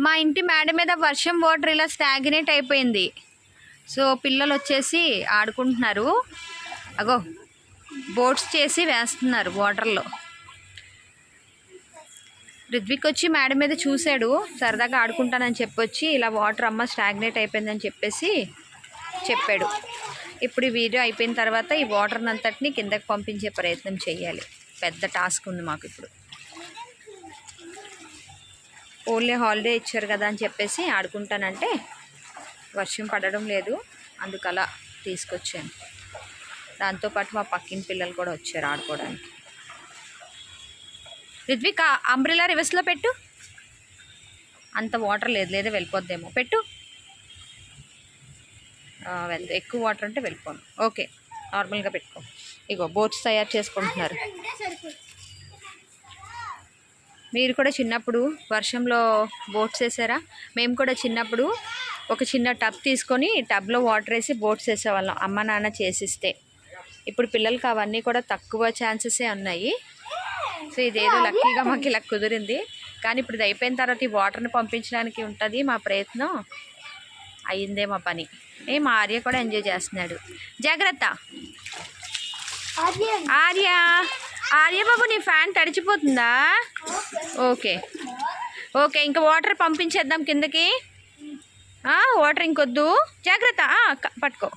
మా ఇంటి మేడ మీద వర్షం వాటర్ ఇలా స్టాగ్నేట్ అయిపోయింది. సో పిల్లలు వచ్చేసి ఆడుకుంటున్నారు. అగో బోట్స్ చేసి వేస్తున్నారు వాటర్లో. రిద్విక్ వచ్చి మేడ మీద చూశాడు. సరదాగా ఆడుకుంటానని చెప్పొచ్చి ఇలా వాటర్ అమ్మ స్టాగ్నేట్ అయిపోయిందని చెప్పేసి చెప్పాడు. ఇప్పుడు ఈ వీడియో అయిపోయిన తర్వాత ఈ వాటర్ అంతటిని కిందకి పంపించే ప్రయత్నం చేయాలి. పెద్ద టాస్క్ ఉంది మాకు ఇప్పుడు. ఓన్లీ హాలిడే ఇచ్చారు కదా అని చెప్పేసి ఆడుకుంటానంటే వర్షం పడడం లేదు. అందుకలా తీసుకొచ్చాను. దాంతోపాటు మా పక్కిన పిల్లలు కూడా వచ్చారు ఆడుకోవడానికి. రిద్విక్ అంబ్రిలా రివర్స్లో పెట్టు. అంత వాటర్ లేదు లేదా వెళ్ళిపోద్దేమో. పెట్టు. ఆ, ఎక్కువ వాటర్ అంటే వెళ్ళిపోను. ఓకే నార్మల్గా పెట్టుకో. ఇగో బోట్స్ తయారు చేసుకుంటున్నారు. మీరు కూడా చిన్నప్పుడు వర్షంలో బోట్స్ వేసారా? మేము కూడా చిన్నప్పుడు ఒక చిన్న టబ్ తీసుకొని టబ్లో వాటర్ వేసి బోట్స్ వేసేవాళ్ళం అమ్మ నాన్న చేసిస్తే. ఇప్పుడు పిల్లలకి అవన్నీ కూడా తక్కువ ఛాన్సెసే ఉన్నాయి. సో ఇదేదో లక్కీగా మాకు ఇలా కుదిరింది. కానీ ఇప్పుడు ఇది అయిపోయిన తర్వాత ఈ వాటర్ని పంపించడానికి ఉంటుంది మా ప్రయత్నం. అయిందే మా పని. ఏ మా ఆర్య కూడా ఎంజాయ్ చేస్తున్నాడు. జాగ్రత్త. ఆర్య. ఆర్య బాబు నీ ఫ్యాన్ తడిచిపోతుందా? ఓకే. ఓకే ఇంకా వాటర్ పంపించేద్దాం కిందకి. వాటర్ ఇంకొద్దు. జాగ్రత్త పట్టుకో.